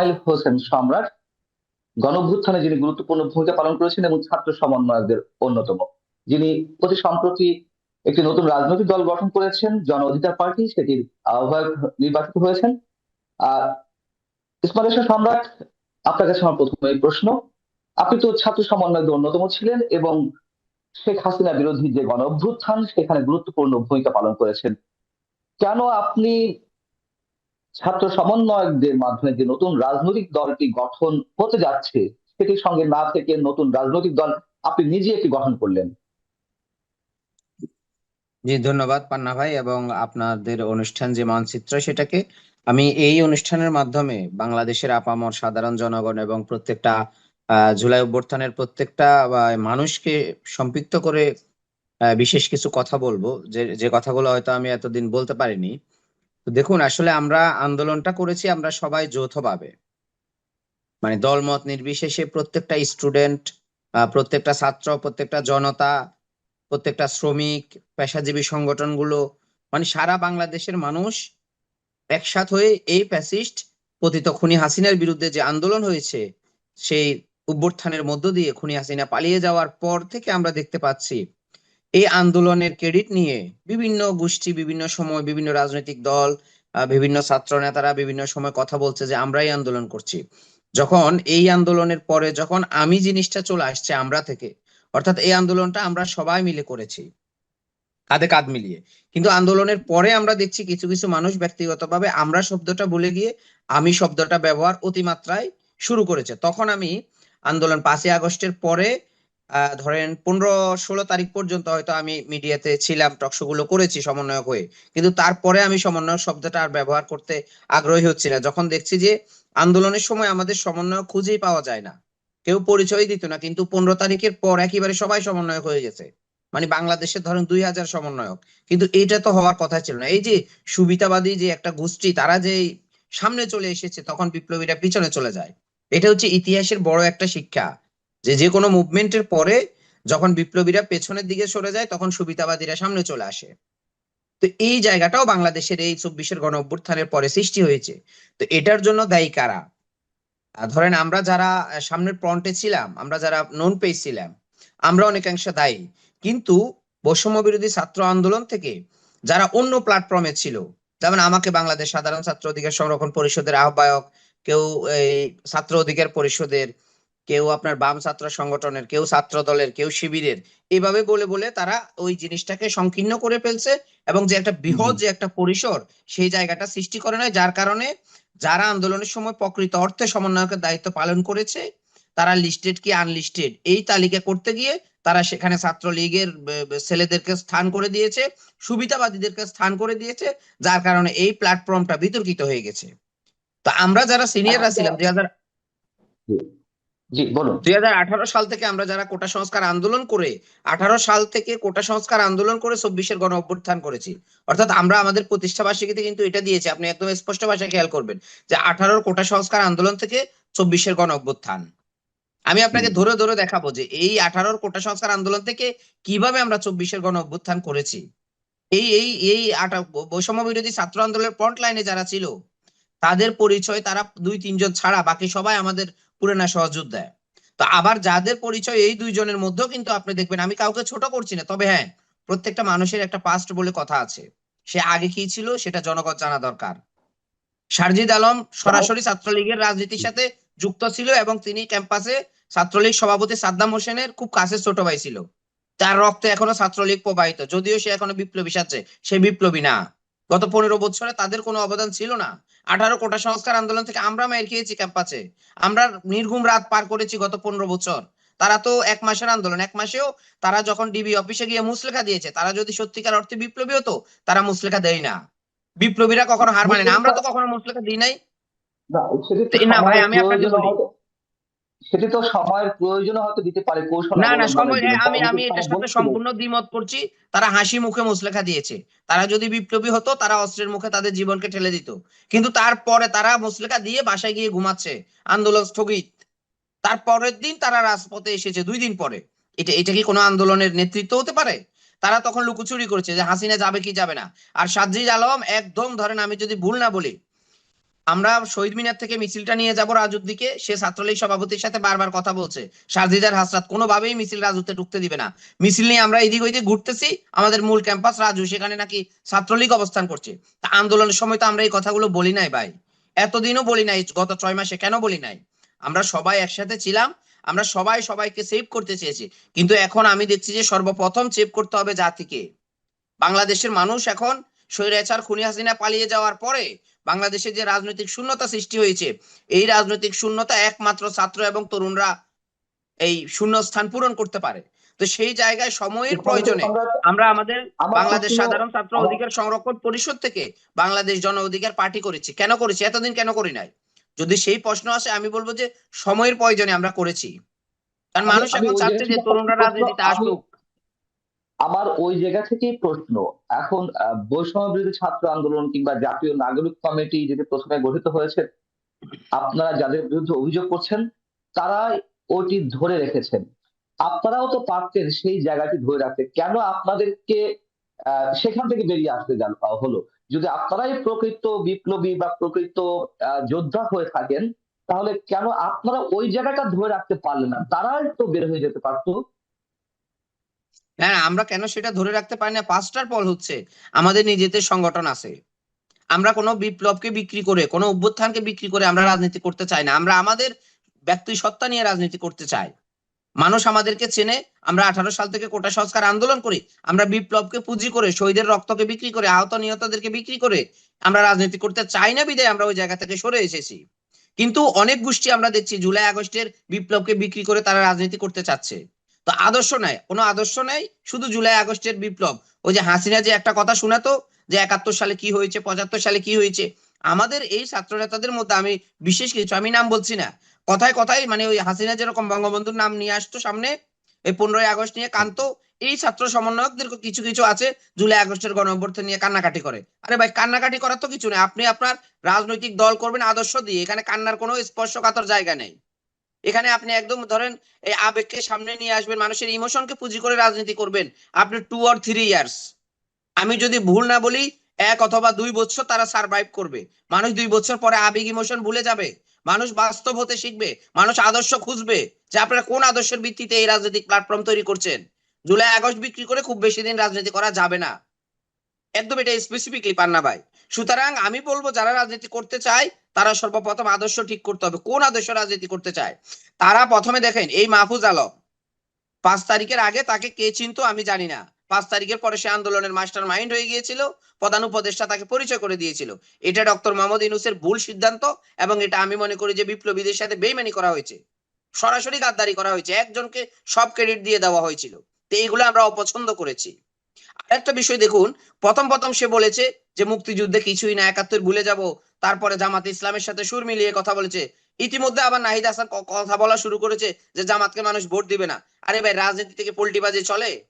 ইসমাইল হোসেন সম্রাট গণভ্যুত্থানে যিনি গুরুত্বপূর্ণ ভূমিকা পালন করেছেন এবং ছাত্র সমন্বয়কদের অন্যতম, যিনি অতি সম্প্রতি একটি নতুন রাজনৈতিক দল গঠন করেছেন, জন অধিকার পার্টি, সেটির আহ্বায়ক নির্বাচিত হয়েছেন। ইসমাইল হোসেন সম্রাট, আপনার কাছে আমার প্রথমে এই প্রশ্ন। আপনি তো ছাত্র সমন্বয়কদের অন্যতম ছিলেন এবং শেখ হাসিনা বিরোধী যে গণ অভ্যুত্থান সেখানে গুরুত্বপূর্ণ ভূমিকা পালন করেছেন। কেন আপনি ছাত্র সমন্বয়কদের মাধ্যমে যে নতুন রাজনৈতিক দলটি গঠন হতে যাচ্ছে, সেটির সঙ্গে না থেকে নতুন রাজনৈতিক দল আপনি নিজে একটি গঠন করলেন। জি, ধন্যবাদ পান্না ভাই, এবং আপনাদের অনুষ্ঠান যে মানচিত্র সেটাকে আমি এই অনুষ্ঠানের মাধ্যমে বাংলাদেশের আপামর সাধারণ জনগণ এবং প্রত্যেকটা জুলাই অভ্যুত্থানের প্রত্যেকটা মানুষকে সম্পৃক্ত করে বিশেষ কিছু কথা বলব। যে যে কথাগুলো হয়তো আমি এতদিন বলতে পারিনি দেখুন, আসলে আমরা আন্দোলনটা করেছি আমরা সবাই যৌথভাবে। মানে দলমত নির্বিশেষে প্রত্যেকটা স্টুডেন্ট প্রত্যেকটা ছাত্র, প্রত্যেকটা জনতা, প্রত্যেকটা শ্রমিক, পেশাজীবী সংগঠনগুলো মানে সারা বাংলাদেশের মানুষ একসাথ হয়ে এই প্যাসিস্ট পতিত খুনি হাসিনার বিরুদ্ধে যে আন্দোলন হয়েছে, সেই অভ্যুত্থানের মধ্য দিয়ে খুনি হাসিনা পালিয়ে যাওয়ার পর থেকে আমরা দেখতে পাচ্ছি এই আন্দোলনের ক্রেডিট নিয়ে বিভিন্ন গোষ্ঠী, বিভিন্ন সময় বিভিন্ন রাজনৈতিক দল বিভিন্ন ছাত্র নেতারা বিভিন্ন সময় কথা বলছে যে, আমরাই আন্দোলন করছি। যখন এই আন্দোলনের পরে যখন আমি জিনিসটা চলে আসছে আমরা থেকে, অর্থাৎ এই আন্দোলনটা আমরা সবাই মিলে করেছি, কাঁধে কাঁধ মিলিয়ে। কিন্তু আন্দোলনের পরে আমরা দেখছি কিছু কিছু মানুষ ব্যক্তিগতভাবে আমরা শব্দটা ভুলে গিয়ে আমি শব্দটা ব্যবহার অতিমাত্রায় শুরু করেছে। তখন আমি আন্দোলন পাঁচই আগস্টের পরে ধরেন পনেরো ষোলো তারিখ পর্যন্ত হয়তো আমি মিডিয়াতে ছিলাম টকশো গুলো করেছি সমন্বয়ক হয়ে। কিন্তু তারপরে আমি সমন্বয়ক শব্দটা আর ব্যবহার করতে আগ্রহী হচ্ছি না। যখন দেখছি যে আন্দোলনের সময় আমাদের সমন্বয়ক খুঁজেই পাওয়া যায় না। কেউ পরিচয় দিত না, কিন্তু পনেরো তারিখের পর একেবারে সবাই সমন্বয়ক হয়ে গেছে। মানে বাংলাদেশের ধরেন দুই হাজার সমন্বয়ক। কিন্তু এইটা তো হওয়ার কথা ছিল না। এই যে সুবিধাবাদী যে একটা গোষ্ঠী, তারা যে সামনে চলে এসেছে, তখন বিপ্লবীরা পিছনে চলে যায়। এটা হচ্ছে ইতিহাসের বড় একটা শিক্ষা। যে যে কোনো মুভমেন্টের পরে যখন বিপ্লবীরা পেছনের দিকে সরে যায়, তখন সুবিধাবাদীরা সামনে চলে আসে। তো এই জায়গাটাও বাংলাদেশের এই চব্বিশের গণ অভ্যুত্থানের পরে সৃষ্টি হয়েছে। তো এটার জন্য দায়ী কারা? ধরেন আমরা যারা সামনের ফ্রন্টে ছিলাম, আমরা যারা নন পেজ ছিলাম, আমরা অনেকাংশে দায়ী। কিন্তু বৈষম্য বিরোধী ছাত্র আন্দোলন থেকে যারা অন্য প্ল্যাটফর্মে ছিল, যেমন আমাকে বাংলাদেশ সাধারণ ছাত্র অধিকার সংরক্ষণ পরিষদের আহ্বায়ক, কেউ এই ছাত্র অধিকার পরিষদের কেউ আপনার বাম ছাত্র সংগঠনের কেউ ছাত্র দলের কেউ শিবিরের। এইভাবে বলে বলে তারা ওই জিনিসটাকে সংকীর্ণ করে ফেলছে এবং যে একটা বৃহৎ যে একটা পরিসর সেই জায়গাটা সৃষ্টি করে নয় যার কারণে যারা আন্দোলনের সময় প্রকৃত অর্থে সমন্বয়কের দায়িত্ব পালন করেছে তারা লিস্টেড কি আনলিস্টেড এই তালিকা করতে গিয়ে তারা সেখানে ছাত্রলীগের ছেলেদেরকে স্থান করে দিয়েছে সুবিধাবাদীদেরকে স্থান করে দিয়েছে যার কারণে এই প্ল্যাটফর্মটা বিতর্কিত হয়ে গেছে। তো আমরা যারা সিনিয়ররা ছিলাম দুই হাজার জি বলুন। দুই হাজার আঠারো সাল থেকে আমরা যারা কোটা সংস্কার আন্দোলন করে আঠারো সাল থেকে কোটা সংস্কার আন্দোলন করে চব্বিশের গণ অভ্যুত্থান করেছি। অর্থাৎ আমরা আমাদের প্রতিষ্ঠা বার্ষিকীতে কিন্তু এটা দিয়েছি আপনি একদম স্পষ্ট ভাষায় খেয়াল করবেন যে আঠারোর কোটা সংস্কার আন্দোলন থেকে চব্বিশের গণ অভ্যুত্থান। আমি আপনাকে ধরে ধরে দেখাবো যে এই আঠারোর কোটা সংস্কার আন্দোলন থেকে কীভাবে আমরা চব্বিশের গণ অভ্যুত্থান করেছি। এই এই এই আটা বৈষম্য বিরোধী ছাত্র আন্দোলনের ফ্রন্ট লাইনে যারা ছিল তাদের পরিচয় তারা দুই তিনজন ছাড়া বাকি সবাই আমাদের পুরানা সহযোদ্ধা তো আবার যাদের পরিচয় এই দুইজনের মধ্যেও কিন্তু আপনি দেখবেন, আমি কাউকে ছোট করছি না, তবে হ্যাঁ প্রত্যেকটা মানুষের একটা পাস্ট বলে কথা আছে। সে আগে কি ছিল, সেটা জনগণ জানা দরকার। সারজিদ আলম সরাসরি ছাত্রলীগের রাজনীতির সাথে যুক্ত ছিল এবং তিনি ক্যাম্পাসে ছাত্রলীগ সভাপতি সাদ্দাম হোসেনের খুব কাছের ছোট ভাই ছিল। তার রক্তে এখনও ছাত্রলীগ প্রবাহিত, যদিও সে এখনও বিপ্লবী সাজছে সে বিপ্লবী না। গত পনেরো বছরে তাদের কোনো অবদান ছিল না। আঠারো কোটা সংস্কার আন্দোলন থেকে আমরা মায়ের খেয়েছি ক্যাম্পাসে। আমরা নির্ঘুম রাত পার করেছি গত পনেরো বছর। তারা তো এক মাসের আন্দোলন। এক মাসেও তারা যখন ডিবি অফিসে গিয়ে মুসলেখা দিয়েছে তারা যদি সত্যিকার অর্থে বিপ্লবী হতো তারা মুসলেখা দেয় না। বিপ্লবীরা কখনো হার মানে না। আমরা তো কখনো মুসলেখা দিই নাই। না ভাই, আমি আপনাকে বলি। সেটি তো সময়ের প্রয়োজনে হয়তো দিতে পারে কৌশল না না সময় আমি আমি এটার সাথে সম্পূর্ণ দ্বিমত করছি। তারা হাসি মুখে মুসলেখা দিয়েছে। তারা যদি বিপ্লবী হতো তারা অস্ত্রের মুখে তাদের জীবনকে ঠেলে দিত। কিন্তু তারপরে তারা মুসলেখা দিয়ে বাসায় গিয়ে ঘুমাচ্ছে। আন্দোলন স্থগিত। তার পরের দিন তারা রাজপথে এসেছে দুই দিন পরে। এটা এটা কি কোনো আন্দোলনের নেতৃত্ব হতে পারে? তারা তখন লুকোচুরি করেছে যে হাসিনা যাবে কি যাবে না। আর সাজিদ আলম একদম ধরেন আমি যদি ভুল না বলি আমরা শহীদ মিনার থেকে মিছিলটা নিয়ে যাব রাজুর দিকে। সে ছাত্রলীগ সভাপতির সাথে বারবার কথা বলছে। সাজিদার হাসরাত কোনোভাবেই মিছিল রাজুতে ঢুকতে দিবে না। মিছিল নিয়ে আমরা এদিক ওইদিক ঘুরতেছি। আমাদের মূল ক্যাম্পাস রাজু, সেখানে নাকি ছাত্রলীগ অবস্থান করছে। তা আন্দোলনের সময় তো আমরা এই কথাগুলো বলি নাই ভাই। এতদিনও বলি নাই, গত ছয় মাসে কেন বলি নাই? আমরা সবাই একসাথে ছিলাম। আমরা সবাই সবাইকে সেভ করতে চেয়েছি। কিন্তু এখন আমি দেখছি যে সর্বপ্রথম সেভ করতে হবে জাতিকে। বাংলাদেশের মানুষ এখন স্বৈরাচার খুনি হাসিনা পালিয়ে যাওয়ার পরে বাংলাদেশে যে রাজনৈতিক শূন্যতা সৃষ্টি হয়েছে এই রাজনৈতিক শূন্যতা একমাত্র ছাত্র এবং তরুণরা এই শূন্যস্থান পূরণ করতে পারে। তো সেই জায়গায় সময়ের প্রয়োজনে আমরা আমাদের বাংলাদেশ সাধারণ ছাত্র অধিকার সংরক্ষণ পরিষদ থেকে বাংলাদেশ জন অধিকার পার্টি করেছি। কেন করেছি? এতদিন কেন করি নাই? যদি সেই প্রশ্ন আসে আমি বলব যে সময়ের প্রয়োজনে আমরা করেছি। কারণ মানুষ এখন চাচ্ছে যে তরুণরা রাজনীতিতে আসুক। আমার ওই জায়গা থেকেই প্রশ্ন। এখন বৈষম্য বিরোধী ছাত্র আন্দোলন কিংবা জাতীয় নাগরিক কমিটি যেটি প্রথমে গঠিত হয়েছে, আপনারা যাদের বিরুদ্ধে অভিযোগ করছেন তারা ওটি ধরে রেখেছেন। আপনারাও তো পারতেন সেই জায়গাটি ধরে রাখতে। কেন আপনাদেরকে সেখান থেকে বেরিয়ে আসতে হলো? যদি আপনারাই প্রকৃত বিপ্লবী বা প্রকৃত যোদ্ধা হয়ে থাকেন, তাহলে কেন আপনারা ওই জায়গাটা ধরে রাখতে পারলেন না? তারাই তো বের হয়ে যেতে পারতো। হ্যাঁ আমরা কেন সেটা ধরে রাখতে পারি না? পাঁচটার পল হচ্ছে আমাদের নিজেদের সংগঠন আছে। আমরা কোনো বিপ্লবকে বিক্রি করে, কোনো অভ্যুত্থানকে বিক্রি করে আমরা রাজনীতি করতে চাই না। আমরা আমাদের ব্যক্তি সত্তা নিয়ে রাজনীতি করতে চাই। মানুষ আমাদেরকে চেনে, আমরা আঠারো সাল থেকে কোটা সংস্কার আন্দোলন করি, আমরা বিপ্লবকে পুঁজি করে, শহীদের রক্তকে বিক্রি করে, আহত নিহতদেরকে বিক্রি করে আমরা রাজনীতি করতে চাই না বিদায় আমরা ওই জায়গা থেকে সরে এসেছি। কিন্তু অনেক গোষ্ঠী আমরা দেখছি জুলাই আগস্টের বিপ্লবকে বিক্রি করে তারা রাজনীতি করতে চাচ্ছে। তো আদর্শ নাই কোনো আদর্শ নাই? শুধু জুলাই আগস্টের বিপ্লব। ওই যে হাসিনা যে একটা কথা শোনাতো যে একাত্তর সালে কি হয়েছে, পঁচাত্তর সালে কি হয়েছে? আমাদের এই ছাত্র নেতাদের মধ্যে আমি বিশেষ কিছু, আমি নাম বলছি না। কথায় কথায় মানে ওই হাসিনা যেরকম বঙ্গবন্ধুর নাম নিয়ে আসতো সামনে, এই পনেরোই আগস্ট নিয়ে কানতো এই ছাত্র সমন্বয়কদের কিছু কিছু আছে জুলাই আগস্টের গণ অভ্যর্থন নিয়ে কান্নাকাটি করে। আরে ভাই, কান্নাকাটি করার তো কিছু নেই। আপনি আপনার রাজনৈতিক দল করবেন আদর্শ দিয়ে। এখানে কান্নার কোনো স্পর্শকাতর জায়গা নেই। এখানে আপনি একদম ধরেন এই আবেগকে সামনে নিয়ে আসবেন, মানুষের ইমোশনকে পুঁজি করে রাজনীতি করবেন, আপনি টু অর থ্রি ইয়ার্স আমি যদি ভুল না বলি, এক অথবা দুই বছর তারা সার্ভাইভ করবে। মানুষ দুই বছর পরে আবেগ ইমোশন ভুলে যাবে। মানুষ বাস্তব হতে শিখবে। মানুষ আদর্শ খুঁজবে যে আপনারা কোন আদর্শের ভিত্তিতে এই রাজনৈতিক প্ল্যাটফর্ম তৈরি করছেন। জুলাই, আগস্ট বিক্রি করে খুব বেশি দিন রাজনীতি করা যাবে না। একদম এটা স্পেসিফিকলি পান্না ভাই। সুতরাং আমি বলব, যারা রাজনীতি করতে চায় তারা সর্বপ্রথম আদর্শ ঠিক করতে হবে। কোন আদর্শ রাজনীতি করতে চায়? তারা প্রথমে দেখেন, এই মাহফুজ আলম, পাঁচ তারিখের আগে তাকে কে চিনতো আমি জানি না। পাঁচ তারিখের পরে সে আন্দোলনের মাস্টার মাইন্ড হয়ে গিয়েছিল, প্রধান উপদেষ্টা তাকে পরিচয় করে দিয়েছিল। এটা ডক্টর মোহাম্মদ ইনুসের ভুল সিদ্ধান্ত এবং এটা আমি মনে করি যে বিপ্লবীদের সাথে বেইমানি করা হয়েছে। সরাসরি গাদ্দারি করা হয়েছে, একজনকে সব ক্রেডিট দিয়ে দেওয়া হয়েছিল। তো এইগুলো আমরা অপছন্দ করেছি। আরেকটা বিষয় দেখুন, প্রথম প্রথম সে বলেছে যে মুক্তিযুদ্ধে কিছুই না, একাত্তর ভুলে যাব তারপরে জামাত ইসলামের সাথে সুর মিলিয়ে কথা বলেছে। ইতিমধ্যে আবার নাহিদ হাসান কথা বলা শুরু করেছে যে জামাতকে মানুষ ভোট দিবে না। আরে ভাই, রাজনীতি থেকে পোল্টিবাজি চলে?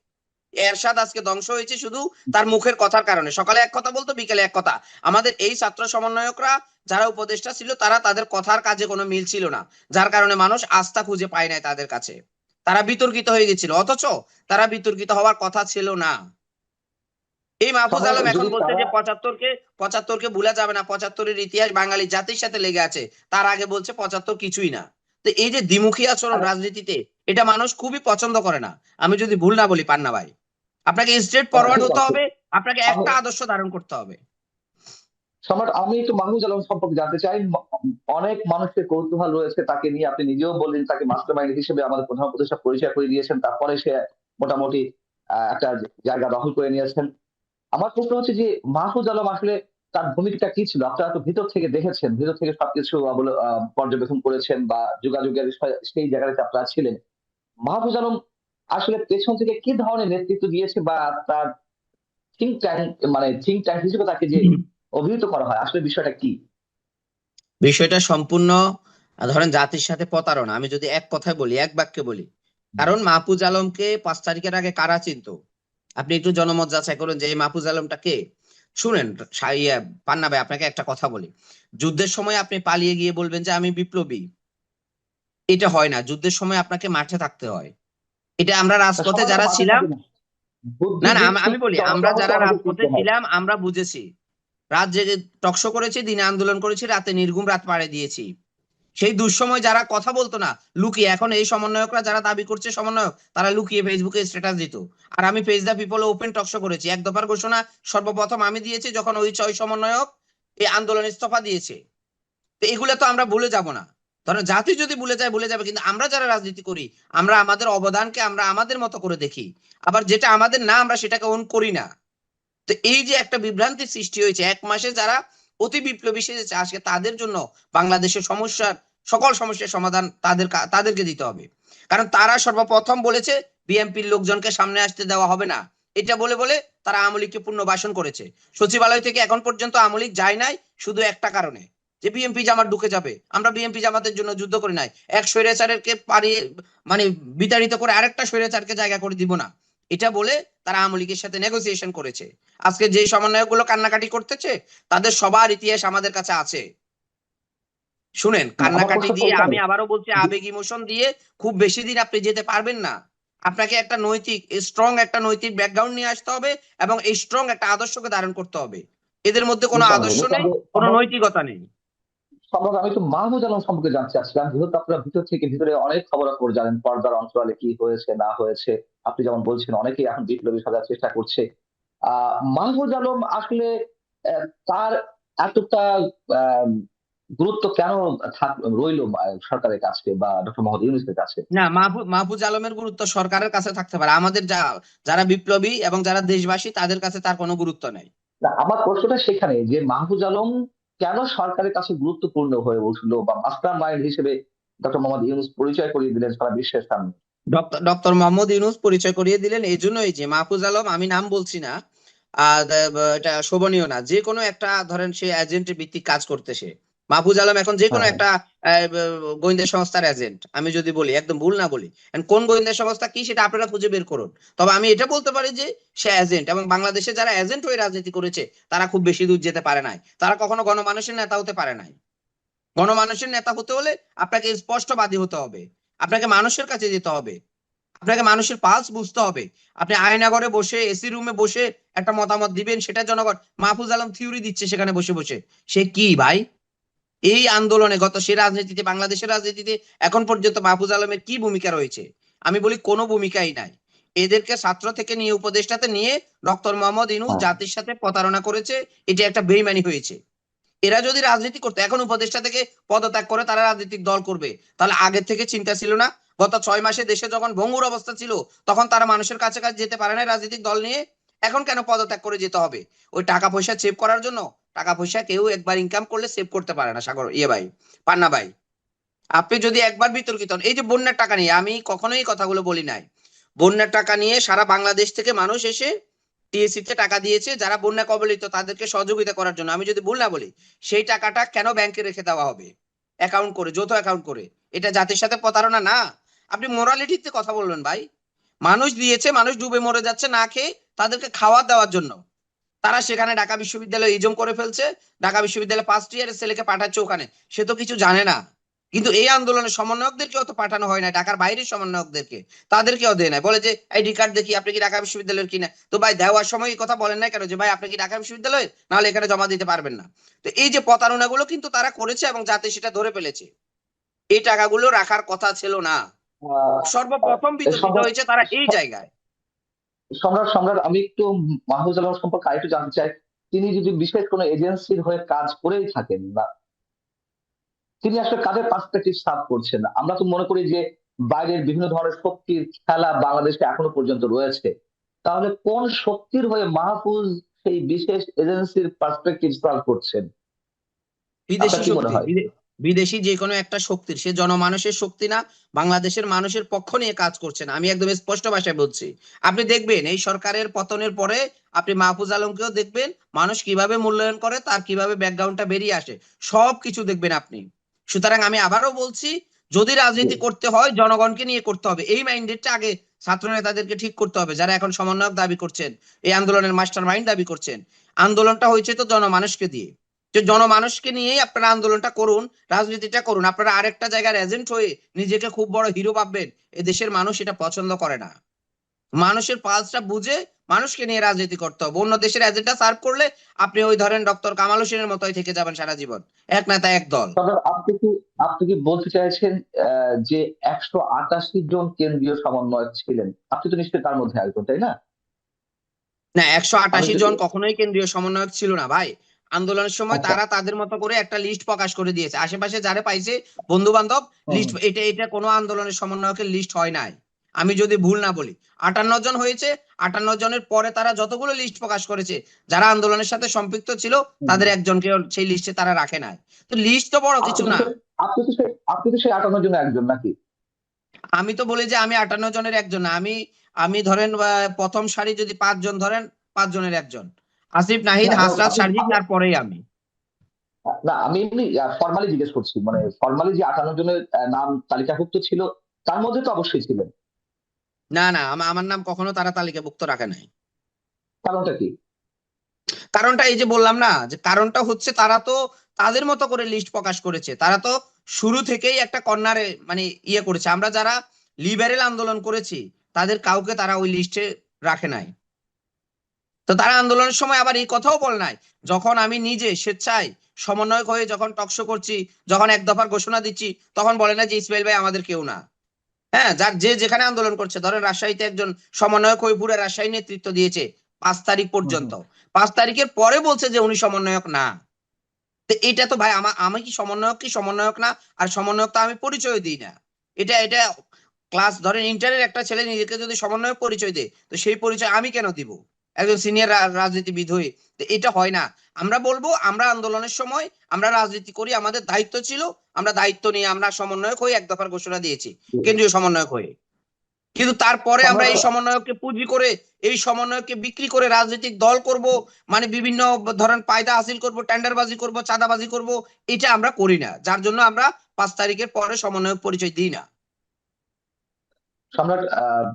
এরশাদ আজকে ধ্বংস হয়েছে শুধু তার মুখের কথার কারণে। সকালে এক কথা বলতো, বিকেলে এক কথা। আমাদের এই ছাত্র সমন্বয়করা, যারা উপদেষ্টা ছিল, তারা তাদের কথার কাজে কোনো মিল ছিল না। যার কারণে মানুষ আস্থা খুঁজে পায় নাই তাদের কাছে। তারা বিতর্কিত হয়ে গেছিল, অথচ তারা বিতর্কিত হওয়ার কথা ছিল না। এই মাহফুজ আলম এখন বলছে যে তারা- পঁচাত্তরকে পঁচাত্তরকে ভুলা যাবে না পঁচাত্তরের ইতিহাস বাঙালি জাতির সাথে লেগে আছে। তার আগে বলছে পঁচাত্তর কিছুই না। তো এই যে দ্বিমুখী আচরণ রাজনীতিতে এটা মানুষ খুবই পছন্দ করে না। আমি যদি ভুল না বলি পান্না ভাই। আপনাকে স্ট্রেট ফরওয়ার্ড হতে হবে আপনাকে একটা আদর্শ ধারণ করতে হবে। সম্রাট আমি একটু মাহমুদ আলম সম্পর্কে জানতে চাই। অনেক মানুষের কৌতূহল রয়েছে তাকে নিয়ে। আপনি নিজেও বললেন তাকে মাস্টার মাইন্ড হিসেবে আমাদের প্রধান উপদেষ্টা পরিচয় করে দিয়েছেন। তারপরে সে মোটামুটি একটা জায়গা দখল করে নিয়েছেন। আমার প্রশ্ন হচ্ছে যে মাহফুজ আলম আসলে তার ভূমিকাটা কি ছিল? আপনারা তো ভিতর থেকে দেখেছেন ভিতর থেকে সবকিছু পর্যবেক্ষণ করেছেন বা যোগাযোগের সেই জায়গাতে আপনারা ছিলেন। মাহফুজ আলম আসলে পেছন থেকে কি ধরনের নেতৃত্ব দিয়েছে বা তার থিঙ্ক ট্যাঙ্ক মানে থিঙ্ক ট্যাঙ্ক হিসেবে তাকে যে অভিহিত করা হয় আসলে বিষয়টা কি? বিষয়টা সম্পূর্ণ ধরেন জাতির সাথে প্রতারণা। আমি যদি এক কথায় বলি এক বাক্যে বলি। কারণ মাহফুজ আলমকে পাঁচ তারিখের আগে কারা চিনতো? আপনি একটু জনমত যাচাই করুন যে এই মাহফুজ আলমটা কে? শুনেন ইয়ে, পান্না ভাই আপনাকে একটা কথা বলি। যুদ্ধের সময় আপনি পালিয়ে গিয়ে বলবেন যে আমি বিপ্লবী। এটা হয় না। যুদ্ধের সময় আপনাকে মাঠে থাকতে হয়। এটা আমরা রাজপথে যারা ছিলাম না। না আমি বলি আমরা যারা রাজপথে ছিলাম আমরা বুঝেছি। রাত জেগে টকশো করেছি দিনে আন্দোলন করেছি রাতে নির্ঘুম রাত পাড়ে দিয়েছি। সেই দুঃসময় যারা কথা বলতো না, লুকিয়ে, এখন এই সমন্বয়করা যারা দাবি করছে সমন্বয়ক, তারা লুকিয়ে ফেসবুকে স্ট্যাটাস দিত। আর আমি page the people open talk show করেছি। এক দফার ঘোষণা, সর্বপ্রথম আমি দিয়েছি যখন ওই ছয় সমন্বয়ক এই আন্দোলন ইস্তফা দিয়েছে। তো এগুলো তো আমরা ভুলে যাব না। ধরেন জাতি যদি ভুলে যায়, ভুলে যাবে। কিন্তু আমরা যারা রাজনীতি করি, আমরা আমাদের অবদানকে আমরা আমাদের মতো করে দেখি। আবার যেটা আমাদের না, আমরা সেটাকে ওন করি না। তো এই যে একটা বিভ্রান্তির সৃষ্টি হয়েছে, এক মাসে যারা অতি বিপ্লবী সেজেছে আজকে তাদের জন্য বাংলাদেশের সমস্যার, সকল সমস্যার সমাধান তাদের তাদেরকে দিতে হবে। কারণ তারা সর্বপ্রথম বলেছে, বিএনপির লোকজনকে সামনে আসতে দেওয়া হবে না। এটা বলে বলে তারা আমলিককে পুনর্বাসন করেছে। সচিবালয় থেকে এখন পর্যন্ত আমলিক যায় নাই শুধু একটা কারণে, যে বিএনপি জামাত ঢুকে যাবে। আমরা বিএনপি জামাতের জন্য যুদ্ধ করি নাই। এক স্বৈরাচারকে পারিয়ে মানে বিতাড়িত করে আরেকটা স্বৈরাচারকে জায়গা করে দিব না। এটা বলে তারা আওয়ামী লীগের সাথে নেগোসিয়েশন করেছে। আজকে যে সমন্বয়কগুলো কান্নাকাটি করতেছে তাদের সবার ইতিহাস আমাদের কাছে আছে। শুনেন কান্নাকাটি দিয়ে আমি আবারও বলছি আবেগ ইমোশন দিয়ে খুব বেশি দিন আপনি যেতে পারবেন না। আপনাকে একটা নৈতিক স্ট্রং একটা নৈতিক ব্যাকগ্রাউন্ড নিয়ে আসতে হবে এবং এই স্ট্রং একটা আদর্শকে ধারণ করতে হবে। এদের মধ্যে কোনো আদর্শ নেই। কোনো নৈতিকতা নেই। সম্ভবত আমি তো মাহমুদ আলম সম্পর্কে জানতে চাচ্ছিলাম। যেহেতু আপনারা ভিতর থেকে ভিতরে অনেক খবরাখবর জানেন পর্দার অঞ্চলে কি হয়েছে না হয়েছে। আপনি যেমন বলছেন অনেকেই এখন বিপ্লবী সাজার চেষ্টা করছে। আহ মাহমুদ আলম আসলে তার এতটা গুরুত্ব কেন রইল সরকারের কাছে বা ডক্টর মোহাম্মদ ইউনুসের কাছে? না মাহফুজ আলমের গুরুত্ব সরকারের কাছে থাকতে পারে। আমাদের যা যারা বিপ্লবী এবং যারা দেশবাসী তাদের কাছে তার কোনো গুরুত্ব নেই। আমার প্রশ্নটা সেখানে যে মাহফুজ আলম কেন সরকারের কাছে গুরুত্বপূর্ণ হয়ে উঠল বা মাস্টার মাইন্ড হিসেবে ডক্টর মোহাম্মদ ইউনুস পরিচয় করিয়ে দিলেন সারা বিশ্বের সামনে? ডক্টর মোহাম্মদ ইউনুস পরিচয় করিয়ে দিলেন এই জন্যই যে মাহফুজ আলম, আমি নাম বলছি না এটা শোভনীয় না। যে কোনো একটা, ধরেন সে এজেন্টের ভিত্তিক কাজ করতেছে। মাহফুজ আলম এখন যে কোনো হ্যাঁ। একটা গোয়েন্দা সংস্থার এজেন্ট আমি যদি বলি একদম ভুল না বলি কোন গোয়েন্দা সংস্থা কি সেটা আপনারা খুঁজে বের করুন। তবে আমি এটা বলতে পারি যে সে এজেন্ট এবং বাংলাদেশে যারা এজেন্ট হয়ে রাজনীতি করেছে তারা খুব বেশি দূর যেতে পারে নাই। তারা কখনো গণমানুষের নেতা হতে পারে নাই। গণমানুষের নেতা হতে হলে আপনাকে স্পষ্টবাদী হতে হবে। আপনাকে মানুষের কাছে যেতে হবে। আপনাকে মানুষের পালস বুঝতে হবে। আপনি আয়নাগরে বসে এসি রুমে বসে একটা মতামত দিবেন সেটা জনগণ মাহফুজ আলম থিওরি দিচ্ছে সেখানে বসে বসে। সে কি ভাই? এই আন্দোলনে গত সে রাজনীতিতে বাংলাদেশের রাজনীতিতে এখন পর্যন্ত মাহফুজ আলমের কি ভূমিকা রয়েছে? আমি বলি কোনো ভূমিকাই নাই। এদেরকে ছাত্র থেকে নিয়ে উপদেষ্টাতে নিয়ে ডক্টর মোহাম্মদ ইনুস হ্যাঁ। জাতির সাথে প্রতারণা করেছে এটা একটা বেইমানি হয়েছে। এরা যদি রাজনীতি করতো এখন উপদেষ্টা থেকে পদত্যাগ করে তারা রাজনৈতিক দল করবে। তাহলে আগের থেকে চিন্তা ছিল না? গত ছয় মাসে দেশে যখন ভঙ্গুর অবস্থা ছিল তখন তারা মানুষের কাছে কাছে যেতে পারে না রাজনৈতিক দল নিয়ে? এখন কেন পদত্যাগ করে যেতে হবে? ওই টাকা পয়সা সেভ করার জন্য টাকা পয়সা কেউ একবার ইনকাম করলে সেভ করতে পারে না সাগর ইয়ে ভাই, পান্না ভাই। আপনি যদি একবার বিতর্কিত হন, এই যে বন্যার টাকা নিয়ে, আমি কখনোই কথাগুলো বলি নাই। বন্যার টাকা নিয়ে সারা বাংলাদেশ থেকে মানুষ এসে টিএসসি তে টাকা দিয়েছে, যারা বন্যা কবলিত তাদেরকে সহযোগিতা করার জন্য। আমি যদি ভুল না বলি, সেই টাকাটা কেন ব্যাংকে রেখে দেওয়া হবে? অ্যাকাউন্ট করে, যৌথ অ্যাকাউন্ট করে। এটা জাতির সাথে প্রতারণা না। আপনি মোরালিটিতে কথা বলবেন ভাই। মানুষ দিয়েছে, মানুষ ডুবে মরে যাচ্ছে না খেয়ে তাদেরকে খাওয়া দেওয়ার জন্য। তারা সেখানে ঢাকা বিশ্ববিদ্যালয়ে ইজম করে ফেলছে। ঢাকা বিশ্ববিদ্যালয়ে ফার্স্ট ইয়ারের ছেলেকে পাঠাচ্ছে ওখানে। সে তো কিছু জানে না। কিন্তু এই আন্দোলনের সমন্বয়কদেরকেও তো পাঠানো হয় না। ঢাকার বাইরের সমন্বয়কদেরকে। তাদেরকেও দেয় না বলে যে আইডি কার্ড দেখি আপনি কি ঢাকা বিশ্ববিদ্যালয়ের কিনা তো ভাই দেওয়ার সময় এই কথা বলেন না কেন? যে ভাই আপনি কি ঢাকা বিশ্ববিদ্যালয়? নাহলে এখানে জমা দিতে পারবেন না। তো এই যে প্রতারণাগুলো কিন্তু তারা করেছে এবং যাতে সেটা ধরে ফেলেছে। এই টাকাগুলো রাখার কথা ছিল না। সর্বপ্রথম বিতর্কিত হয়েছে তারা এই জায়গায়। সম্রাট সম্রাট আমি একটু মাহফুজ আলম সম্পর্কে আরেকটু জানতে চাই। তিনি যদি বিশেষ কোনো এজেন্সির হয়ে কাজ করেই থাকেন না তিনি আসলে কাদের পার্সপেক্টিভ সার্ভ করছেন? আমরা তো মনে করি যে বাইরের বিভিন্ন ধরনের শক্তির খেলা বাংলাদেশে এখনও পর্যন্ত রয়েছে। তাহলে কোন শক্তির হয়ে মাহফুজ সেই বিশেষ এজেন্সির পার্সপেক্টিভ সার্ভ করছেন? বিদেশি শক্তি। বিদেশি যে কোনো একটা শক্তির, সে জনমানুষের শক্তি না, বাংলাদেশের মানুষের পক্ষ নিয়ে কাজ করছে না। আমি একদম স্পষ্ট ভাষায় বলছি। আপনি দেখবেন, এই সরকারের পতনের পরে আপনি মাহফুজ আলমকেও দেখবেন, মানুষ কীভাবে মূল্যায়ন করে, তার কীভাবে ব্যাকগ্রাউন্ডটা বেরিয়ে আসে সব কিছু দেখবেন আপনি। সুতরাং আমি আবারও বলছি, যদি রাজনীতি করতে হয়, জনগণকে নিয়ে করতে হবে। এই মাইন্ডেডটা আগে ছাত্র নেতাদেরকে ঠিক করতে হবে, যারা এখন সমন্বয়ক দাবি করছেন, এই আন্দোলনের মাস্টার মাইন্ড দাবি করছেন। আন্দোলনটা হয়েছে তো জনমানুষকে দিয়ে। যে জনমানুষকে নিয়েই আপনারা আন্দোলনটা করুন রাজনীতিটা করুন আপনারা আরেকটা জায়গার এজেন্ট হয়ে নিজেকে খুব বড় হিরো ভাববেন এ দেশের মানুষ এটা পছন্দ করে না। মানুষের পালসটা বুঝে মানুষকে নিয়ে রাজনীতি করতে হবে। অন্য দেশের এজেন্ডা সার্ভ করলে আপনি ওই ধরেন ডক্টর কামাল হোসেনের মতোই থেকে যাবেন সারা জীবন। এক নেতা এক দল। আপনি কি আপনি কি বলতে চাইছেন যে একশো আটাশি জন কেন্দ্রীয় সমন্বয়ক ছিলেন? আপনি তো নিশ্চয়ই তার মধ্যে একজন তাই না? না একশো আটাশি জন কখনোই কেন্দ্রীয় সমন্বয়ক ছিল না ভাই। আন্দোলনের সময় আচ্ছা। তারা তাদের মতো করে একটা লিস্ট প্রকাশ করে দিয়েছে। আশেপাশে যারা পাইছে বন্ধু বান্ধব লিস্ট এটা এটা কোনো আন্দোলনের সমন্বয়কের লিস্ট হয় নাই। আমি যদি ভুল না বলি আটান্ন জন হয়েছে আটান্ন জনের পরে তারা যতগুলো লিস্ট প্রকাশ করেছে যারা আন্দোলনের সাথে সম্পৃক্ত ছিল তাদের একজনকে সেই লিস্টে তারা রাখে নাই। তো লিস্ট তো বড় কিছু না। আপনি তো সেই আপনি তো সেই আটান্ন জন একজন নাকি? আমি তো বলি যে আমি আটান্ন জনের একজন না। আমি আমি ধরেন প্রথম সারি যদি পাঁচ জন ধরেন পাঁচ জনের একজন। আসিফ নাহিদ হাসরাত তারপরেই আমি। না আমি এমনি ফর্মালি জিজ্ঞেস করছি মানে ফর্মালি যে আটান্ন জনের নাম তালিকাভুক্ত ছিল তার মধ্যে তো অবশ্যই ছিলেন। না না আমার নাম কখনো তারা তালিকাভুক্ত রাখে নাই। কারণটা কি? কারণটা এই যে বললাম না যে কারণটা হচ্ছে তারা তো তাদের মতো করে লিস্ট প্রকাশ করেছে। তারা তো শুরু থেকেই একটা কর্নারে মানে ইয়ে করেছে। আমরা যারা লিবারেল আন্দোলন করেছি তাদের কাউকে তারা ওই লিস্টে রাখে নাই। তো তারা আন্দোলনের সময় আবার এই কথাও বল নাই যখন আমি নিজে স্বেচ্ছায় সমন্বয়ক হয়ে যখন টকশো করছি যখন এক দফার ঘোষণা দিচ্ছি তখন বলে না যে ইসমাইল ভাই আমাদের কেউ না। হ্যাঁ যার যে যেখানে আন্দোলন করছে ধরেন রাজশাহীতে একজন সমন্বয়ক হয়ে পুরো রাজশাহী নেতৃত্ব দিয়েছে পাঁচ তারিখ পর্যন্ত। পাঁচ তারিখের পরে বলছে যে উনি সমন্বয়ক না। তো এটা তো ভাই আমা- আমি কি সমন্বয়ক কি সমন্বয়ক না? আর সমন্বয়ক তো আমি পরিচয় দিই না। এটা এটা ক্লাস ধরেন ইন্টারের একটা ছেলে নিজেকে যদি সমন্বয়ক পরিচয় দেয় তো সেই পরিচয় আমি কেন দিব? একজন সিনিয়র রাজনীতিবিদ হয়ে। তো এটা হয় না। আমরা বলব আমরা আন্দোলনের সময় আমরা রাজনীতি করি আমাদের দায়িত্ব ছিল আমরা দায়িত্ব নিয়ে আমরা সমন্বয়ক হয়ে এক দফার ঘোষণা দিয়েছি কেন্দ্রীয় সমন্বয়ক হয়ে। কিন্তু তারপরে আমরা এই সমন্বয়ককে পুঁজি করে এই সমন্বয়ককে বিক্রি করে রাজনৈতিক দল করব মানে বিভিন্ন ধরেন পায়দা হাসিল করব টেন্ডারবাজি করব চাঁদাবাজি করব এটা আমরা করি না। যার জন্য আমরা পাঁচ তারিখের পরে সমন্বয়ক পরিচয় দিই না। সম্রাট আহ,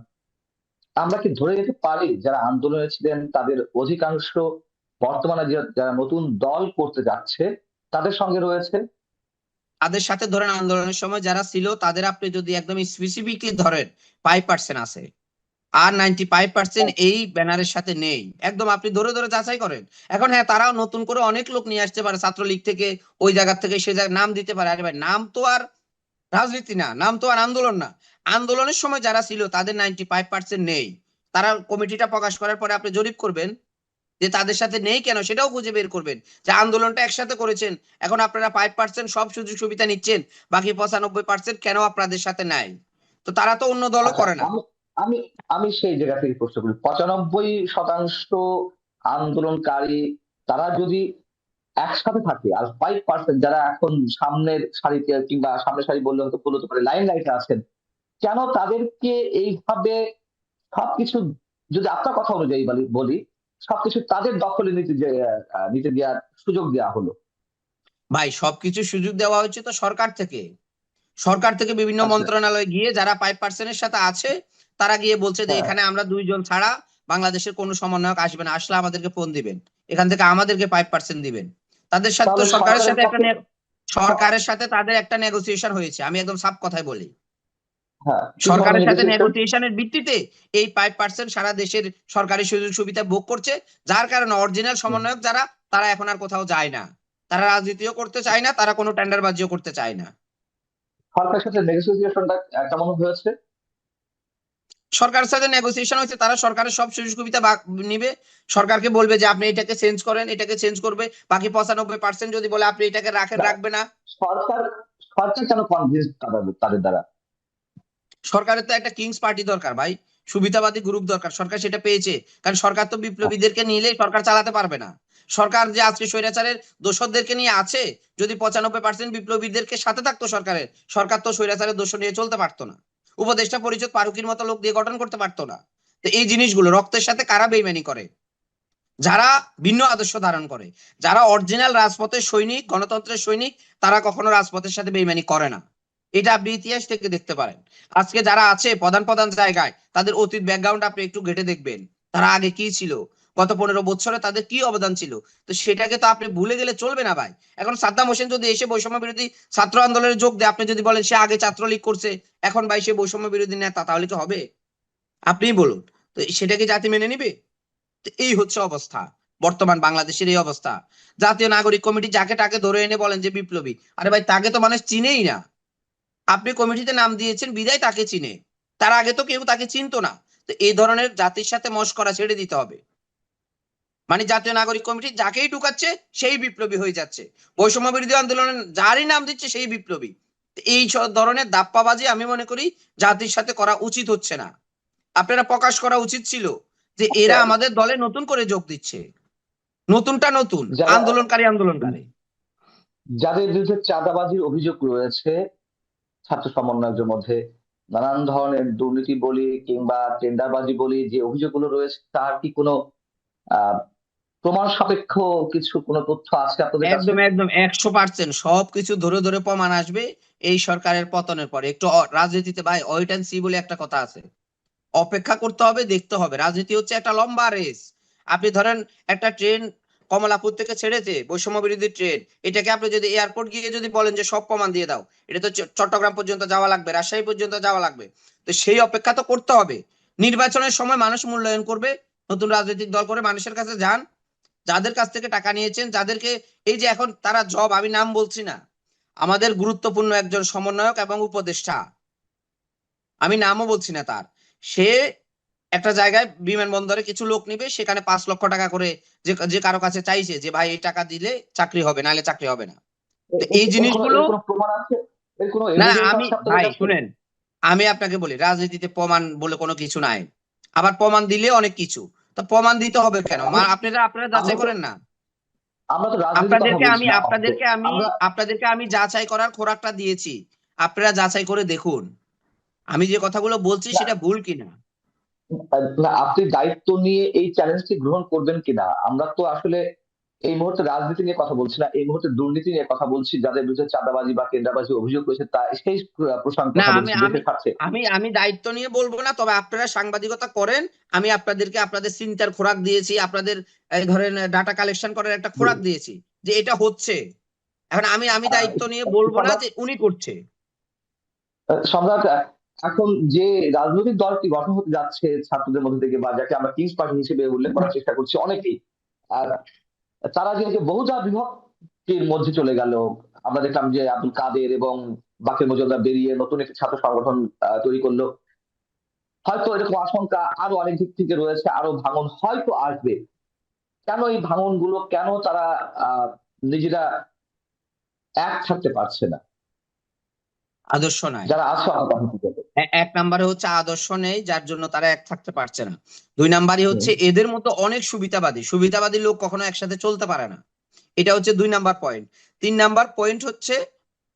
আমরা কি ধরে যেতে পারি যারা আন্দোলনে ছিলেন তাদের অধিকাংশ বর্তমানে যারা নতুন দল করতে যাচ্ছে তাদের সঙ্গে রয়েছে? তাদের সাথে ধরেন আন্দোলনের সময় যারা ছিল তাদের আপনি যদি একদম স্পেসিফিকলি ধরেন ফাইভ পার্সেন্ট আছে। আর নাইনটি ফাইভ পার্সেন্ট এই ব্যানারের সাথে নেই। একদম আপনি ধরে ধরে যাচাই করেন। এখন হ্যাঁ তারাও নতুন করে অনেক লোক নিয়ে আসতে পারে ছাত্রলীগ থেকে ওই জায়গা থেকে সে জায়গায় নাম দিতে পারে। আরে ভাই নাম তো আর রাজনীতি না নাম তো আর আন্দোলন না। আন্দোলনের সময় যারা ছিল তাদের নাইনটি ফাইভ পার্সেন্ট নেই। তারা কমিটিটা প্রকাশ করার পরে আপনি জরিপ করবেন যে তাদের সাথে নেই কেন সেটাও খুঁজে বের করবেন যে আন্দোলনটা একসাথে করেছেন। এখন আপনারা ফাইভ পার্সেন্ট সব সুযোগ সুবিধা নিচ্ছেন বাকি পঁচানব্বই পার্সেন্ট কেন আপনাদের সাথে নাই? তো তারা তো অন্য দলও আচ্ছা, করে না। আমি আমি আমি সেই জায়গা থেকে প্রশ্ন করি। পঁচানব্বই শতাংশ আন্দোলনকারী তারা যদি একসাথে থাকে। আর ফাইভ পার্সেন্ট যারা এখন সামনের সারিতে কিংবা সামনের সারি বললে হয়তো ভুল হতে পারে লাইন লাইটে আছেন কেন তাদেরকে এইভাবে সবকিছু যদি আপনার কথা অনুযায়ী বলি- সবকিছু তাদের দখলে নিতে নিতে দেওয়ার সুযোগ দেওয়া হলো। ভাই সবকিছু সুযোগ দেওয়া হচ্ছে তো সরকার থেকে। সরকার থেকে বিভিন্ন মন্ত্রণালয়ে গিয়ে যারা ফাইভ পার্সেন্টের সাথে আছে তারা গিয়ে বলছে যে হ্যাঁ। এখানে আমরা দুইজন ছাড়া বাংলাদেশের কোনো সমন্বয়ক আসবে না। আসলে আমাদেরকে ফোন দিবেন। এখান থেকে আমাদেরকে ফাইভ পার্সেন্ট দিবেন। তাদের সাথে তো সরকারের সাথে একটা সরকারের সাথে তাদের একটা নেগোসিয়েশন হয়েছে। আমি একদম সাফ কথাই বলি। হ্যাঁ সরকারের সাথে? নেগোসিয়েশনের ভিত্তিতে এই ফাইভ পার্সেন্ট সারা দেশের সরকারি সুযোগ সুবিধা ভোগ করছে যার কারণে অরিজিনাল সমন্বয়ক যারা তারা এখন আর কোথাও যায় না। তারা রাজনীতিও করতে চায় না তারা কোনো টেন্ডারবাজিও করতে চায় না। সরকারের সাথে নেগোসিয়েশনটা কেমন হয়েছে? সরকারের সাথে নেগোসিয়েশন হচ্ছে তারা সরকারের সব সুযোগ সুবিধা নিবে। সরকারকে বলবে যে আপনি এটাকে চেঞ্জ করেন এটাকে চেঞ্জ করবে বাকি পঁচানব্বই পার্সেন্ট যদি বলে আপনি এটাকে রাখেন। রাখবে না। সরকার সরকার কেন কনভিন্স তাদের তাদের দ্বারা? সরকারের তো একটা কিংস পার্টি দরকার ভাই সুবিধাবাদী গ্রুপ দরকার সরকার সেটা পেয়েছে। কারণ সরকার তো বিপ্লবীদেরকে নিলে সরকার চালাতে পারবে না। সরকার যে আজকে স্বৈরাচারের দোষরদেরকে নিয়ে আছে যদি পঁচানব্বই পার্সেন্ট বিপ্লবীদেরকে সাথে থাকতো সরকারের সরকার তো স্বৈরাচারের দোষ নিয়ে চলতে পারতো না। উপদেষ্টা পরিষদ পারুকির মতো লোক দিয়ে গঠন করতে পারতো না। তো এই জিনিসগুলো রক্তের সাথে কারা বেইমানি করে? যারা ভিন্ন আদর্শ ধারণ করে, যারা অরিজিনাল রাজপথের সৈনিক, গণতন্ত্রের সৈনিক, তারা কখনো রাজপথের সাথে বেইমানি করে না। এটা আপনি ইতিহাস থেকে দেখতে পারেন। আজকে যারা আছে প্রধান প্রধান জায়গায়, তাদের অতীত ব্যাকগ্রাউন্ড আপনি একটু ঘেটে দেখবেন। তারা আগে কি ছিল? গত পনেরো বছরে তাদের কি অবদান ছিল? তো সেটাকে তো আপনি ভুলে গেলে চলবে না ভাই। এখন সাদ্দাম হোসেন যদি এসে বৈষম্য বিরোধী ছাত্র আন্দোলনে যোগ দেয়, আপনি যদি বলেন সে আগে ছাত্রলীগ করছে, এখন ভাই সে বৈষম্য বিরোধী নেতা, তাহলে কি হবে? আপনি বলুন। তো সেটা কি জাতি মেনে নিবে? এই হচ্ছে অবস্থা। বর্তমান বাংলাদেশের এই অবস্থা। জাতীয় নাগরিক কমিটি যাকে তাকে ধরে এনে বলেন যে বিপ্লবী। আরে ভাই, তাকে তো মানুষ চিনেই না। আপনি কমিটিতে নাম দিয়েছেন, বিদায় তাকে চিনে। তার আগে তো কেউ তাকে চিনতো না। তো এই ধরনের জাতির সাথে মস্করা ছেড়ে দিতে হবে। মানে জাতীয় নাগরিক কমিটি যাকেই ঢুকাচ্ছে সেই বিপ্লবী হয়ে যাচ্ছে। বৈষম্য বিরোধী আন্দোলনে যারই নাম দিচ্ছে সেই বিপ্লবী। এই ধরনের দাপ্পাবাজি আমি মনে করি জাতির সাথে করা উচিত হচ্ছে না। আপনারা প্রকাশ করা উচিত ছিল যে এরা আমাদের দলে নতুন করে যোগ দিচ্ছে। নতুনটা নতুন আন্দোলনকারী আন্দোলনকারী। যাদের বিরুদ্ধে চাঁদাবাজির অভিযোগ রয়েছে ছাত্র সমন্বয়কদের মধ্যে নানান ধরনের দুর্নীতি বলি কিংবা টেন্ডারবাজি বলি যে অভিযোগগুলো রয়েছে তার কি কোনো আহ প্রমাণ সাপেক্ষ কিছু কোনো তথ্য আছে আপনাদের একদম একদম, একশো পার্সেন্ট সবকিছু ধরে ধরে প্রমাণ আসবে এই সরকারের পতনের পরে। একটু রাজনীতিতে, ভাই ওয়েট অ্যান্ড সি বলে একটা কথা আছে। অপেক্ষা করতে হবে, দেখতে হবে। রাজনীতি হচ্ছে একটা লম্বা রেস। আপনি ধরেন একটা ট্রেন কমলাপুর থেকে ছেড়েছে, বৈষম্য বিরোধী ট্রেন। এটাকে আপনি যদি এয়ারপোর্ট গিয়ে যদি বলেন যে সব প্রমাণ দিয়ে দাও, এটা তো চট্টগ্রাম পর্যন্ত যাওয়া লাগবে, রাজশাহী পর্যন্ত যাওয়া লাগবে। তো সেই অপেক্ষা তো করতে হবে। নির্বাচনের সময় মানুষ মূল্যায়ন করবে, নতুন রাজনৈতিক দল করে মানুষের কাছে যান। যাদের কাছ থেকে টাকা নিয়েছেন যাদেরকে এই যে এখন তারা জব আমি নাম বলছি না আমাদের গুরুত্বপূর্ণ একজন সমন্বয়ক এবং উপদেষ্টা আমি নামও বলছি না তার সে একটা জায়গায় বিমানবন্দরে কিছু লোক নিবে সেখানে পাঁচ লক্ষ টাকা করে যে যে কারও কাছে চাইছে যে ভাই এই টাকা দিলে চাকরি হবে নাহলে চাকরি হবে না। তো এই জিনিসগুলো- না আমি ভাই শুনেন আমি আপনাকে বলি রাজনীতিতে প্রমাণ বলে কোনো কিছু নাই। আবার প্রমাণ দিলে অনেক কিছু। তো প্রমাণ দিতে হবে কেন? আপনারা আপনারা যাচাই করেন না। আমরা তো আপনাদেরকে আমি আপনাদেরকে আমি আপনাদেরকে আমি যাচাই করার খোরাকটা দিয়েছি। আপনারা যাচাই করে দেখুন। আমি যে কথাগুলো বলছি সেটা ভুল কিনা? আপনি দায়িত্ব নিয়ে এই চ্যালেঞ্জটি গ্রহণ করবেন কিনা? আমরা তো আসলে এই মুহূর্তে রাজনীতি নিয়ে কথা বলছি না এই মুহূর্তে দুর্নীতি নিয়ে কথা বলছি যাদের বিরুদ্ধে চাঁদাবাজি বা কেন্দ্রাবাজি অভিযোগ রয়েছে তা সেই প্রসঙ্গ আমি আমি দায়িত্ব নিয়ে বলব না তবে আপনারা সাংবাদিকতা করেন আমি আপনাদেরকে আপনাদের চিন্তার খোরাক দিয়েছি আপনাদের ধরেন ডাটা কালেকশন করার একটা খোরাক দিয়েছি যে এটা হচ্ছে। এখন আমি আমি দায়িত্ব নিয়ে বলব না যে উনি করছে। সম্রাট এখন যে রাজনৈতিক দলটি গঠন হতে যাচ্ছে ছাত্রদের মধ্যে থেকে বা যাকে আমরা কিংস পার্টি হিসেবে উল্লেখ করার চেষ্টা করছি অনেকেই আর তারা যে যে বহুজা বিভক্তির মধ্যে চলে গেল আমরা দেখলাম যে আব্দুল কাদের এবং বাকের মজুমদার বেরিয়ে নতুন একটি ছাত্র সংগঠন তৈরি করল। হয়তো এরকম আশঙ্কা আরও অনেক দিক থেকে রয়েছে আরও ভাঙন হয়তো আসবে। কেন এই ভাঙনগুলো কেন তারা আহ নিজেরা এক থাকতে পারছে না? আদর্শ নাই যারা আছে এক নম্বরে হচ্ছে আদর্শ নেই যার জন্য তারা এক থাকতে পারছে না। দুই নাম্বারই হচ্ছে এদের মতো অনেক সুবিধাবাদী। সুবিধাবাদী লোক কখনো একসাথে চলতে পারে না। এটা হচ্ছে দুই নাম্বার পয়েন্ট তিন নাম্বার পয়েন্ট হচ্ছে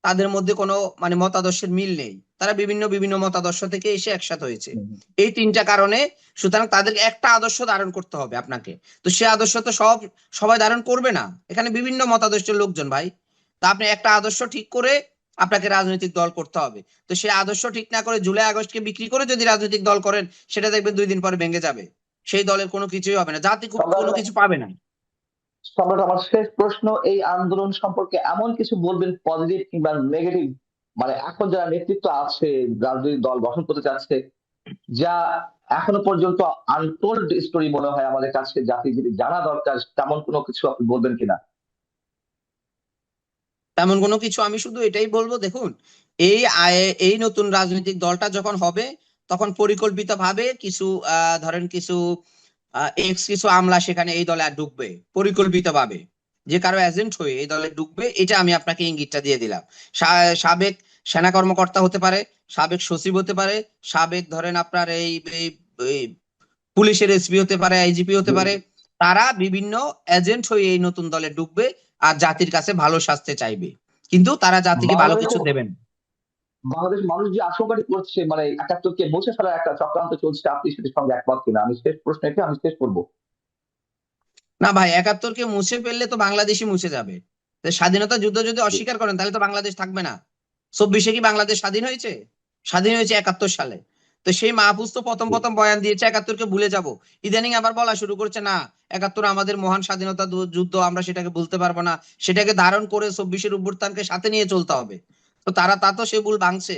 তাদের মধ্যে কোনো মানে মতাদর্শের মিল নেই। তারা বিভিন্ন বিভিন্ন মতাদর্শ থেকে এসে একসাথে হয়েছে। এই তিনটা কারণে সুতরাং তাদেরকে একটা আদর্শ ধারণ করতে হবে আপনাকে। তো সে আদর্শ তো সব সবাই ধারণ করবে না। এখানে বিভিন্ন মতাদর্শের লোকজন ভাই। তা আপনি একটা আদর্শ ঠিক করে আপনাকে রাজনৈতিক দল করতে হবে। তো সে আদর্শ ঠিক না করে জুলাই আগস্টকে বিক্রি করে যদি রাজনৈতিক দল করেন, সেটা দেখবেন দুই দিন পরে ভেঙে যাবে। সেই দলের কোনো কিছুই হবে না। জাতি কোনো কিছু পাবে না। সম্রাট, আমার শেষ প্রশ্ন, এই আন্দোলন সম্পর্কে এমন কিছু বলবেন পজিটিভ কিংবা নেগেটিভ মানে এখন যারা নেতৃত্ব আছে, রাজনৈতিক দল গঠন করতে চাচ্ছে, যা এখনও পর্যন্ত আনটোল্ড স্টোরি মনে হয় আমাদের কাছে জাতি যদি জানা দরকার, তেমন কোনো কিছু আপনি বলবেন কিনা? তেমন কোনো কিছু আমি শুধু এটাই বলব, দেখুন, এই এই নতুন রাজনৈতিক দলটা যখন হবে, তখন পরিকল্পিত ভাবে কিছু ধরেন কিছু এক্স কিছু আমলা সেখানে এই দলে ঢুকবে পরিকল্পিত ভাবে যে কারও এজেন্ট হয়ে এই দলে ঢুকবে, এটা আমি আপনাকে ইঙ্গিতটা দিয়ে দিলাম। সাবেক সেনা কর্মকর্তা হতে পারে, সাবেক সচিব হতে পারে, সাবেক ধরেন আপনার এই পুলিশের এসপি হতে পারে আইজিপি হতে পারে তারা বিভিন্ন এজেন্ট হয়ে এই নতুন দলে ঢুকবে আর জাতির কাছে ভালো শাস্তি চাইবে। কিন্তু তারা জাতিকে ভালো কিছু দেবেন। বাংলাদেশ মানুষ যে আশঙ্কাটি করছে মানে একাত্তরকে মুছে ফেলার একটা চক্রান্ত চলছে আপনি সেটির সঙ্গে একমত কিনা? আমি শেষ প্রশ্ন এটা আমি শেষ করব। না ভাই একাত্তরকে মুছে ফেললে তো বাংলাদেশই মুছে যাবে। স্বাধীনতা যুদ্ধ যদি অস্বীকার করেন তাহলে তো বাংলাদেশ থাকবে না। চব্বিশে কি বাংলাদেশ স্বাধীন হয়েছে? স্বাধীন হয়েছে একাত্তর সালে। তো সেই মাহফুজ তো প্রথম প্রথম বয়ান দিয়েছে একাত্তরকে ভুলে যাব। ইদানিং আবার বলা শুরু করছে না একাত্তর আমাদের মহান স্বাধীনতা যুদ্ধ আমরা সেটাকে ভুলতে পারব না। সেটাকে ধারণ করে চব্বিশের অভ্যুত্থানকে সাথে নিয়ে চলতে হবে। তো তারা তা তো সে ভুল ভাঙছে।